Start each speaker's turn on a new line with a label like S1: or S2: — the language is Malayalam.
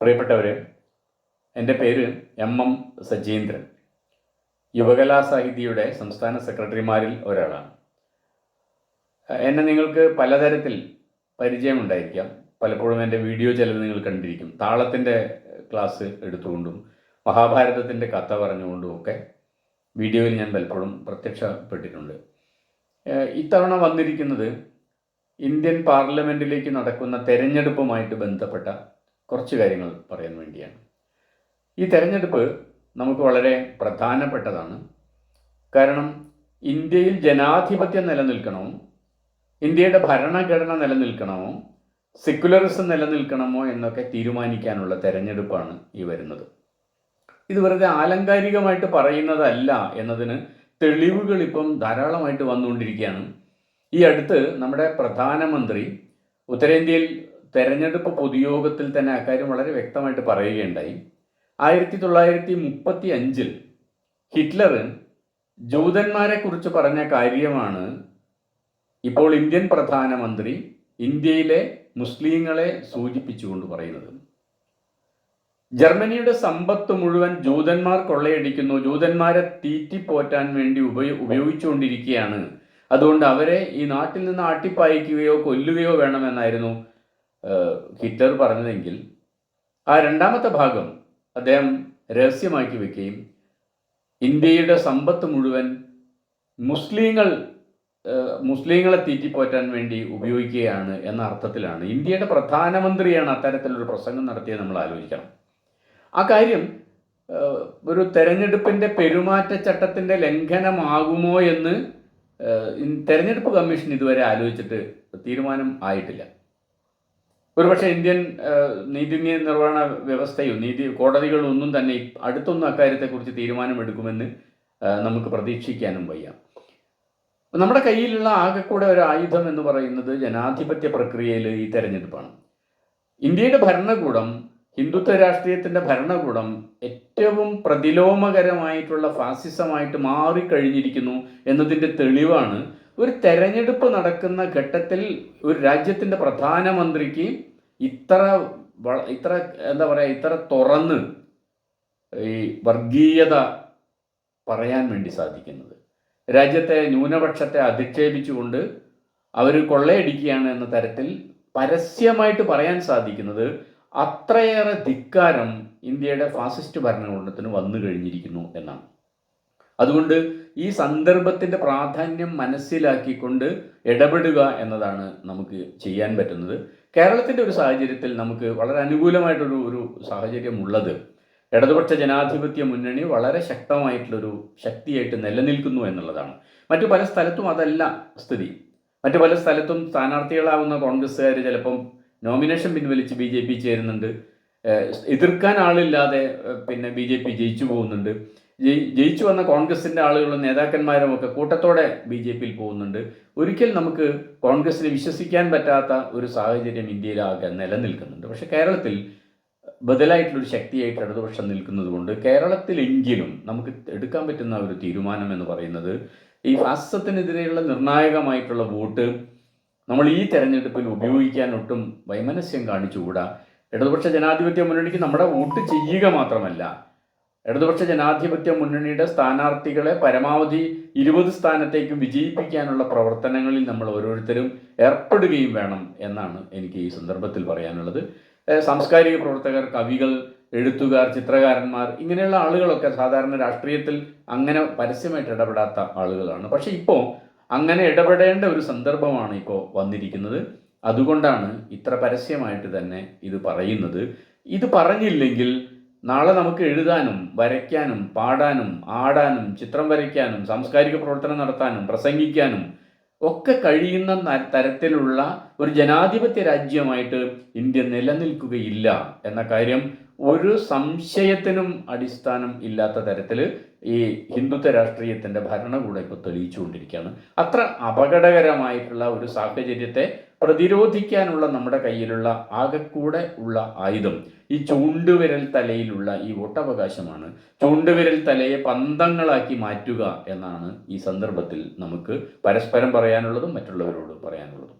S1: പ്രിയപ്പെട്ടവരെ എന്റെ പേര് എം എം സജീന്ദ്രൻ. യുവകലാ സാഹിതിയുടെ സംസ്ഥാന സെക്രട്ടറിമാരിൽ ഒരാളാണ്. എന്നെ നിങ്ങൾക്ക് പലതരത്തിൽ പരിചയമുണ്ടായിരിക്കാം. പലപ്പോഴും എന്റെ വീഡിയോ ചിലത് നിങ്ങൾ കണ്ടിരിക്കും. താളത്തിന്റെ ക്ലാസ് എടുത്തുകൊണ്ടും മഹാഭാരതത്തിന്റെ കഥ പറഞ്ഞുകൊണ്ടും ഒക്കെ വീഡിയോയിൽ ഞാൻ പലപ്പോഴും പ്രത്യക്ഷപ്പെട്ടിട്ടുണ്ട്. ഇത്തവണ വന്നിരിക്കുന്നത് ഇന്ത്യൻ പാർലമെന്റിലേക്ക് നടക്കുന്ന തെരഞ്ഞെടുപ്പുമായിട്ട് ബന്ധപ്പെട്ട കുറച്ച് കാര്യങ്ങൾ പറയാൻ വേണ്ടിയാണ്. ഈ തെരഞ്ഞെടുപ്പ് നമുക്ക് വളരെ പ്രധാനപ്പെട്ടതാണ്. കാരണം ഇന്ത്യയിൽ ജനാധിപത്യം നിലനിൽക്കണമോ ഇന്ത്യയുടെ ഭരണഘടന നിലനിൽക്കണമോ സെക്യുലറിസം നിലനിൽക്കണമോ എന്നൊക്കെ തീരുമാനിക്കാനുള്ള തെരഞ്ഞെടുപ്പാണ് ഈ വരുന്നത്. ഇത് വെറുതെ ആലങ്കാരികമായിട്ട് പറയുന്നതല്ല എന്നതിന് തെളിവുകൾ ഇപ്പം ധാരാളമായിട്ട് വന്നുകൊണ്ടിരിക്കുകയാണ്. ഈ അടുത്ത് നമ്മുടെ പ്രധാനമന്ത്രി ഉത്തരേന്ത്യയിൽ തെരഞ്ഞെടുപ്പ് പൊതുയോഗത്തിൽ തന്നെ അക്കാര്യം വളരെ വ്യക്തമായിട്ട് പറയുകയുണ്ടായി. ആയിരത്തി തൊള്ളായിരത്തി മുപ്പത്തി അഞ്ചിൽ ഹിറ്റ്ലർ ജൂതന്മാരെ കുറിച്ച് പറഞ്ഞ കാര്യമാണ് ഇപ്പോൾ ഇന്ത്യൻ പ്രധാനമന്ത്രി ഇന്ത്യയിലെ മുസ്ലിങ്ങളെ സൂചിപ്പിച്ചുകൊണ്ട് പറയുന്നത്. ജർമ്മനിയുടെ സമ്പത്ത് മുഴുവൻ ജൂതന്മാർ കൊള്ളയടിക്കുന്നു ജൂതന്മാരെ തീറ്റിപ്പോറ്റാൻ വേണ്ടി ഉപയോ ഉപയോഗിച്ചുകൊണ്ടിരിക്കുകയാണ്. അതുകൊണ്ട് അവരെ ഈ നാട്ടിൽ നിന്ന് ആട്ടിപ്പായിക്കുകയോ കൊല്ലുകയോ വേണമെന്നായിരുന്നു. ഏഹ്, ഹിറ്റ്ലർ പറഞ്ഞതെങ്കിൽ ആ രണ്ടാമത്തെ ഭാഗം അദ്ദേഹം രഹസ്യമാക്കി വെക്കുകയും ഇന്ത്യയുടെ സമ്പത്ത് മുഴുവൻ മുസ്ലിങ്ങൾ മുസ്ലിങ്ങളെ തീറ്റിപ്പോറ്റാൻ വേണ്ടി ഉപയോഗിക്കുകയാണ് എന്ന അർത്ഥത്തിലാണ്. ഇന്ത്യയുടെ പ്രധാനമന്ത്രിയാണ് അത്തരത്തിലൊരു പ്രസംഗം നടത്തിയത് നമ്മൾ ആലോചിക്കണം. ആ കാര്യം ഒരു തെരഞ്ഞെടുപ്പിന്റെ പെരുമാറ്റച്ചട്ടത്തിന്റെ ലംഘനമാകുമോ എന്ന് തെരഞ്ഞെടുപ്പ് കമ്മീഷൻ ഇതുവരെ ആലോചിച്ചിട്ട് തീരുമാനം ആയിട്ടില്ല. ഒരുപക്ഷെ ഇന്ത്യൻ നീതിന്യായ നീതി നിർവഹണ വ്യവസ്ഥയോ നീതി കോടതികളൊന്നും തന്നെ അടുത്തൊന്നും അക്കാര്യത്തെക്കുറിച്ച് തീരുമാനമെടുക്കുമെന്ന് നമുക്ക് പ്രതീക്ഷിക്കാനും വയ്യ. നമ്മുടെ കയ്യിലുള്ള ആകെക്കൂടെ ഒരു ആയുധം എന്ന് പറയുന്നത് ജനാധിപത്യ പ്രക്രിയയിൽ ഈ തെരഞ്ഞെടുപ്പാണ്. ഇന്ത്യയുടെ ഭരണകൂടം ഹിന്ദുത്വ രാഷ്ട്രീയത്തിന്റെ ഭരണകൂടം ഏറ്റവും പ്രതിലോമകരമായിട്ടുള്ള ഫാസിസമായിട്ട് മാറിക്കഴിഞ്ഞിരിക്കുന്നു എന്നതിന്റെ തെളിവാണ് ഒരു തെരഞ്ഞെടുപ്പ് നടക്കുന്ന ഘട്ടത്തിൽ ഒരു രാജ്യത്തിന്റെ പ്രധാനമന്ത്രിക്ക് ഇത്ര ഇത്ര എന്താ പറയുക ഇത്ര തുറന്ന് ഈ വർഗീയത പറയാൻ വേണ്ടി സാധിക്കുന്നത്. രാജ്യത്തെ ന്യൂനപക്ഷത്തെ അധിക്ഷേപിച്ചുകൊണ്ട് അവർ കൊള്ളയടിക്കുകയാണ് എന്ന തരത്തിൽ പരസ്യമായിട്ട് പറയാൻ സാധിക്കുന്നത് അത്രയേറെ ധിക്കാരം ഇന്ത്യയുടെ ഫാസിസ്റ്റ് ഭരണകൂടത്തിന് വന്നു കഴിഞ്ഞിരിക്കുന്നു എന്നാണ്. അതുകൊണ്ട് ഈ സന്ദർഭത്തിന്റെ പ്രാധാന്യം മനസ്സിലാക്കിക്കൊണ്ട് ഇടപെടുക എന്നതാണ് നമുക്ക് ചെയ്യാൻ പറ്റുന്നത്. കേരളത്തിന്റെ ഒരു സാഹചര്യത്തിൽ നമുക്ക് വളരെ അനുകൂലമായിട്ടൊരു ഒരു സാഹചര്യമുള്ളത്. ഇടതുപക്ഷ ജനാധിപത്യ മുന്നണി വളരെ ശക്തമായിട്ടുള്ളൊരു ശക്തിയായിട്ട് നിലനിൽക്കുന്നു എന്നുള്ളതാണ്. മറ്റു പല സ്ഥലത്തും അതല്ല സ്ഥിതി. മറ്റു പല സ്ഥലത്തും സ്ഥാനാർത്ഥികളാവുന്ന കോൺഗ്രസ്സുകാർ ചിലപ്പം നോമിനേഷൻ പിൻവലിച്ച് ബി ജെ പി ചേരുന്നുണ്ട്. എതിർക്കാൻ ആളില്ലാതെ പിന്നെ ബി ജെ പി ജയിച്ചു പോകുന്നുണ്ട്. ജയി ജയിച്ചു വന്ന കോൺഗ്രസിന്റെ ആളുകളും നേതാക്കന്മാരും ഒക്കെ കൂട്ടത്തോടെ ബി ജെ പിയിൽ പോകുന്നുണ്ട്. ഒരിക്കൽ നമുക്ക് കോൺഗ്രസിനെ വിശ്വസിക്കാൻ പറ്റാത്ത ഒരു സാഹചര്യം ഇന്ത്യയിലാകെ നിലനിൽക്കുന്നുണ്ട്. പക്ഷേ കേരളത്തിൽ ബദലായിട്ടുള്ളൊരു ശക്തിയായിട്ട് ഇടതുപക്ഷം നിൽക്കുന്നത് കൊണ്ട് കേരളത്തിലെങ്കിലും നമുക്ക് എടുക്കാൻ പറ്റുന്ന ഒരു തീരുമാനം എന്ന് പറയുന്നത് ഈ ഫാസിസത്തിനെതിരെയുള്ള നിർണായകമായിട്ടുള്ള വോട്ട് നമ്മൾ ഈ തെരഞ്ഞെടുപ്പിൽ ഉപയോഗിക്കാൻ ഒട്ടും വൈമനസ്യം കാണിച്ചുകൂടാ. ഇടതുപക്ഷ ജനാധിപത്യ മുന്നണിക്ക് നമ്മുടെ വോട്ട് ചെയ്യുക മാത്രമല്ല ഇടതുപക്ഷ ജനാധിപത്യ മുന്നണിയുടെ സ്ഥാനാർത്ഥികളെ പരമാവധി ഇരുപത് സ്ഥാനത്തേക്കും വിജയിപ്പിക്കാനുള്ള പ്രവർത്തനങ്ങളിൽ നമ്മൾ ഓരോരുത്തരും ഏർപ്പെടുകയും വേണം എന്നാണ് എനിക്ക് ഈ സന്ദർഭത്തിൽ പറയാനുള്ളത്. സാംസ്കാരിക പ്രവർത്തകർ കവികൾ എഴുത്തുകാർ ചിത്രകാരന്മാർ ഇങ്ങനെയുള്ള ആളുകളൊക്കെ സാധാരണ രാഷ്ട്രീയത്തിൽ അങ്ങനെ പരസ്യമായിട്ട് ഇടപെടാത്ത ആളുകളാണ്. പക്ഷേ ഇപ്പോൾ അങ്ങനെ ഇടപെടേണ്ട ഒരു സന്ദർഭമാണ് ഇപ്പോൾ വന്നിരിക്കുന്നത്. അതുകൊണ്ടാണ് ഇത്ര പരസ്യമായിട്ട് തന്നെ ഇത് പറയുന്നത്. ഇത് പറഞ്ഞില്ലെങ്കിൽ നാളെ നമുക്ക് എഴുതാനും വരയ്ക്കാനും പാടാനും ആടാനും ചിത്രം വരയ്ക്കാനും സാംസ്കാരിക പ്രവർത്തനം നടത്താനും പ്രസംഗിക്കാനും ഒക്കെ കഴിയുന്ന തരത്തിലുള്ള ഒരു ജനാധിപത്യ രാജ്യമായിട്ട് ഇന്ത്യ നിലനിൽക്കുകയില്ല എന്ന കാര്യം ഒരു സംശയത്തിനും അടിസ്ഥാനം ഇല്ലാത്ത തരത്തിൽ ഈ ഹിന്ദുത്വ രാഷ്ട്രീയത്തിന്റെ ഭരണകൂടം ഇപ്പോൾ തെളിയിച്ചുകൊണ്ടിരിക്കുകയാണ്. അത്ര അപകടകരമായിട്ടുള്ള ഒരു സാഹചര്യത്തെ പ്രതിരോധിക്കാനുള്ള നമ്മുടെ കയ്യിലുള്ള ആകെക്കൂടെ ഉള്ള ആയുധം ഈ ചൂണ്ടുവിരൽ തലയിലുള്ള ഈ വോട്ടവകാശമാണ്. ചൂണ്ടുവിരൽ തലയെ പന്തങ്ങളാക്കി മാറ്റുക എന്നാണ് ഈ സന്ദർഭത്തിൽ നമുക്ക് പരസ്പരം പറയാനുള്ളതും മറ്റുള്ളവരോട് പറയാനുള്ളതും.